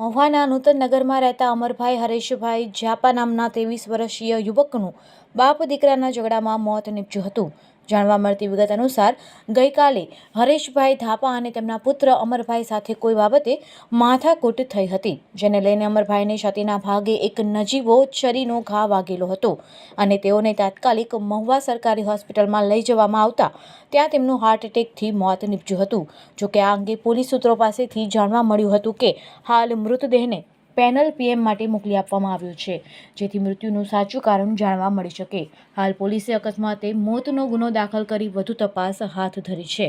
મહુવાના નૂતન નગરમાં રહેતા અમરભાઈ, હરેશભાઈ ઝાપા નામના ત્રેવીસ વર્ષીય યુવકનું બાપ દીકરાના ઝઘડામાં મોત નીપજ્યું હતું. જાણવા મળતી વિગત અનુસાર ગઈકાલે હરેશભાઈ ધાપા અને તેમના પુત્ર અમરભાઈ સાથે કોઈ બાબતે માથાકૂટ થઈ હતી, જેને લઈને અમરભાઈને છાતીના ભાગે એક નજીવો છરીનો ઘા વાગેલો હતો અને તેઓને તાત્કાલિક મહુવા સરકારી હોસ્પિટલમાં લઈ જવામાં આવતા ત્યાં તેમનું હાર્ટ એટેકથી મોત નીપજ્યું હતું. જોકે આ અંગે પોલીસ સૂત્રો પાસેથી જાણવા મળ્યું હતું કે હાલ મૃતદેહને પેનલ પીએમ માટે મોકલી આપવામાં આવ્યો છે, જેથી મૃત્યુનું સાચું કારણ જાણવા મળી શકે. હાલ પોલીસે અકસ્માતે મોતનો ગુનો દાખલ કરી વધુ તપાસ હાથ ધરી છે.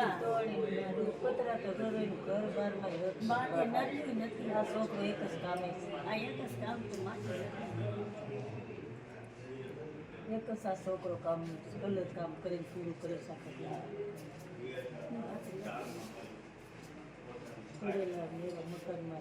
પતરા તો ઘરેનું ઘર બારમાં આ છોકરો એક જ કામે આ એક જ આ છોકરો કામ ગલત કામ કરીને પૂરું કરે એવા મકાનમાં